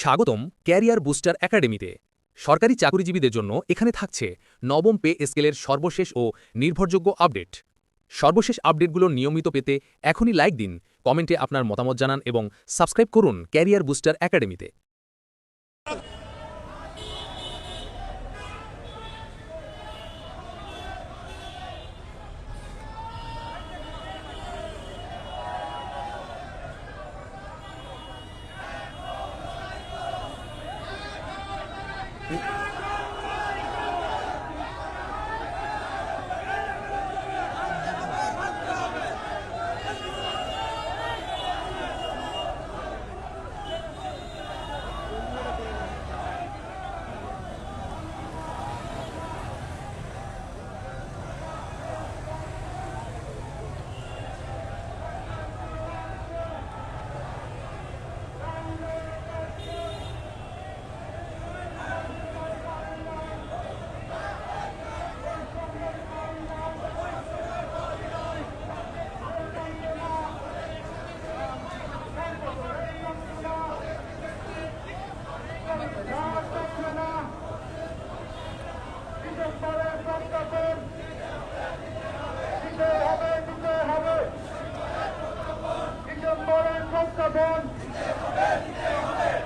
স্বাগতম career booster একাডেমিতে। সরকারি চাকরিজীবীদের জন্য এখানে থাকছে নবম পে স্কেলের সর্বশেষ ও নির্ভরযোগ্য আপডেট। সর্বশেষ আপডেটগুলো নিয়মিত পেতে এখনই লাইক দিন, কমেন্টে আপনার মতামত জানান এবং সাবস্ক্রাইব করুন ক্যারিয়ার বুস্টার একাডেমিতে। Yeah.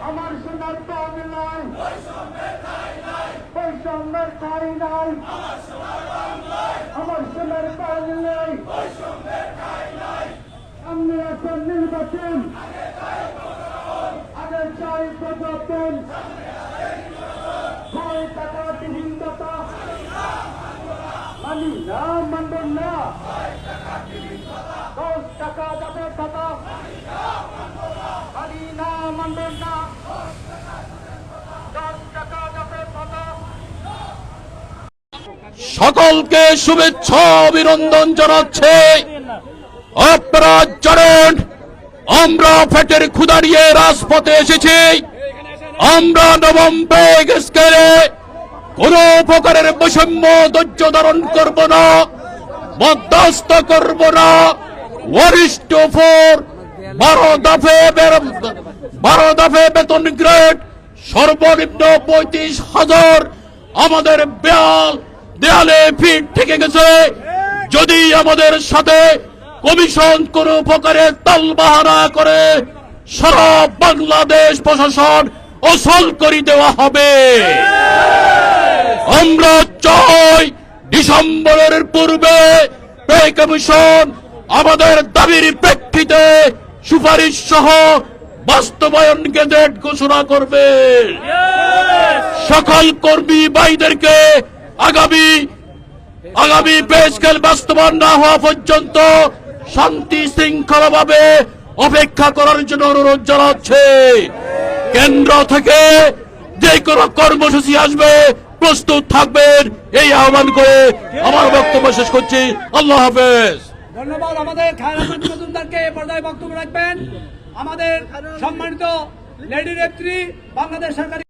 আমার সোনার পাওয়া নাই বৈষম্যের ঠাই নাই আমার সোনার পাওয়া নাই সামনে এখন নির্বাচন আগে চাই প্রজ্ঞাপন ছয় টাকা বিভিন্নতা মানি না মানবেন না দশ টাকা যাবে কথা মানি না মানবেন না। সকলকে শুভেচ্ছা, অভিনন্দন জানাচ্ছে। আপনারা আমরা ক্ষুদা রাজপথে এসেছি। আমরা নবম বেগ স্কেলে কোন প্রকারের বৈষম্য ধৈর্য ধারণ করব না। মধ্যস্থ করব না। ওয়ারিস্ট ফোর, বারো দফে বের- দফে বেতন গ্রেড, সর্বনিম্ন পঁয়ত্রিশ হাজার। আমাদের বেয়াল, দেয়ালে ফিট থেকে গেছে। যদি আমাদের সাথে কমিশন কোন প্রকারে তালবাহানা করে, সারা বাংলাদেশ প্রশাসন অসল করে দেওয়া হবে। আমরা চাই ডিসেম্বরের পূর্বে কমিশন আমাদের দাবির প্রেক্ষিতে সুপারিশ সহ বাস্তবায়ন গেজেট ঘোষণা করবে। সকল কর্মী ভাইদেরকে আগামী আগামী পে স্কেল বাস্তবায়ন না হওয়া পর্যন্ত শান্তি শৃঙ্খলা ভাবে অপেক্ষা করার জন্য অনুরোধ জানাচ্ছে। কেন্দ্র থেকে যে কোনো কর্মসূচি আসবে, প্রস্তুত থাকবেন এই আহ্বান করে আমার বক্তব্য শেষ করছি। আল্লাহ হাফেজ। ধন্যবাদ আমাদের মজুমদারকে এ পর্যায়ে বক্তব্য রাখবেন। আমাদের সম্মানিত লেডি নেত্রী বাংলাদেশ সরকারি